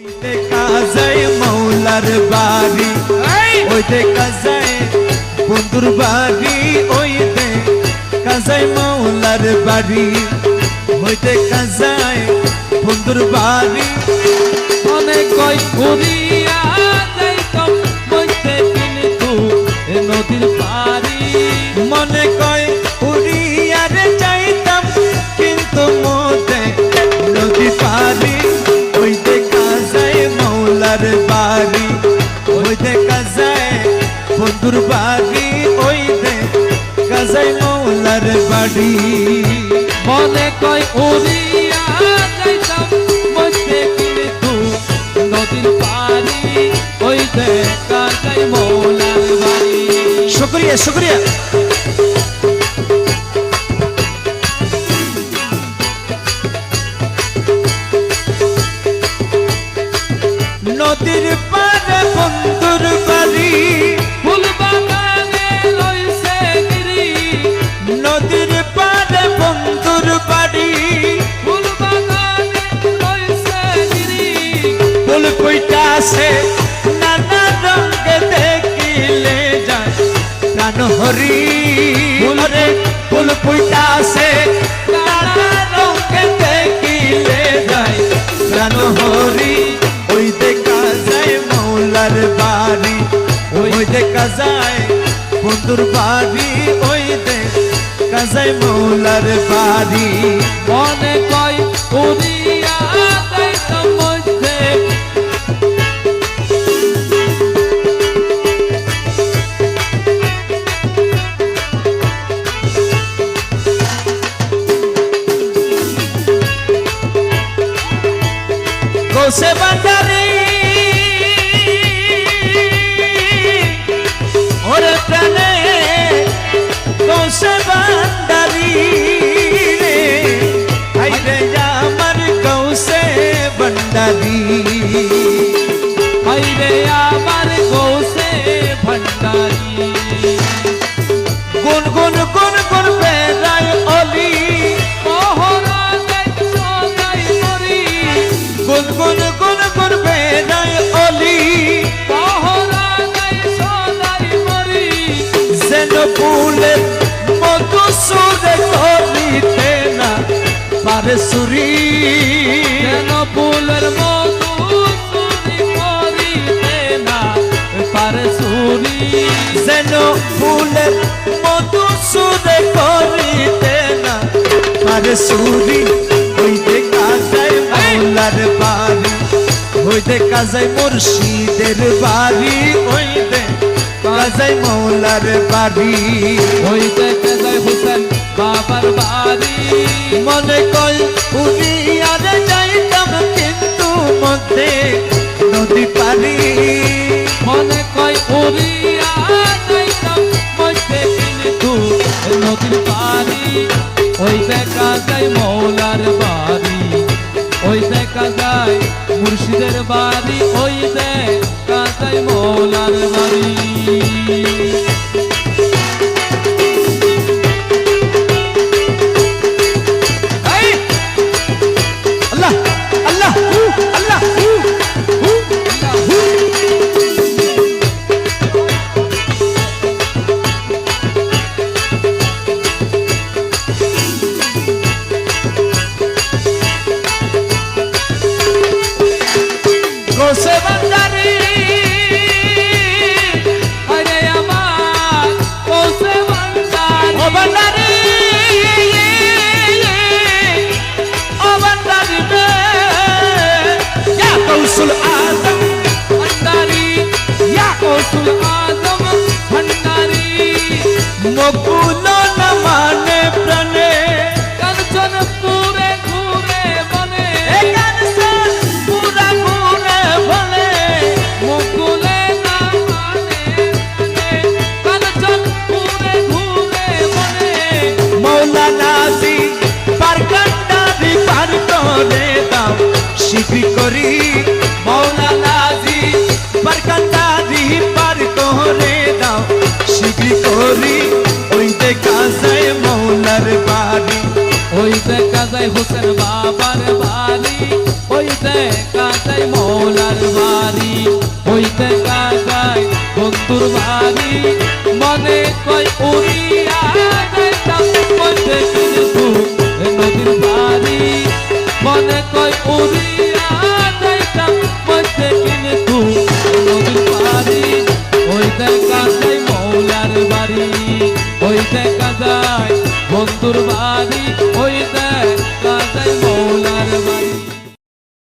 দেখা যায় মৌলার বাড়ি ওই দেখা যায় বন্ধুর বাড়ি ওই দেখা যায় মৌলার বাড়ি ওই দেখা যায় বন্ধুর বাড়ি অনেক কই মৌলার বাড়ি, ওই দেখা যায় বন্ধুর বাড়ি, ওই দেখা যায় মৌলার বাড়ি। মনে কই উড়িয়া যাইতাম বইতে কিন্তু নদীর পারি ওই দেখা যাই মৌলার বাড়ি। শুক্রিয়া শুক্রিয়া। পারে বন্ধুর বাড়ি ফুল বাগানে লইছে গিরি। নদীর পারে বন্ধুর বাড়ি। ফুল বাগানে লইছে গিরি। ফুল কইটা আছে নানা রঙে দেখিলে যায়। প্রাণ হরি ফুলরে ফুল কইটা আছে বাড়ি ওই দেখা যায় বন্ধুর বাড়ি ওই দেখা যায় মৌলার বাড়ি। মনে কয় উড়িয়া বান্দারি হাইরে আমার গৌসে ভণ্ডারি গুন গুন গুন গুন অলি। মোহরা যাই মরি গুন গুন গুন গুন অলি। মোহরা যাই মরি যেন ফুলের মতো সুরে করিতে না পারে সুরি। যেন ফুলের মধু চুরি করিতে না পারে চুরি যেন ফুলের মতো সুরে করিতে না পারে সুরি ওই দেখা যায় মৌলার বাড়ি দেখা যায় মুর্শিদের বাড়ি দেখা যায় মৌলার বাড়ি দেখে যায় হুসেন বাবার বাড়ি মনে কই উড়িয়ারে যাইতাম কিন্তু মধ্যে নদী পারি মনে কয় উড়িয়া যাইতাম মধ্যে কিন্তু নদীর পারি ওই দেখা যায় মৌলার বাড়ি। ওই দেখা যায় মুর্শিদের বাড়ি। ওই দেখা যায় মৌলার বাড়ি। মকুল না মানে প্রাণে। কাঞ্চন পুরে ঘুরে বনে। একানসন পুরা গুণে বলে। মুকুলে না মানে কাঞ্চন পুরে ঘুরে বনে। মৌলানাজি পারকান্ডারি পার করে দাও। শিখি করি মৌলানাজি পারকান্ডারি পার করে দাও। শিখি করি বাড়ি। ওই দেখা যায় হোসেন বাবার বাড়ি ওই দেখা যায় মৌলার বাড়ি ওই দেখা যায় বন্ধুর বাড়ি। বন্ধুর বাড়ি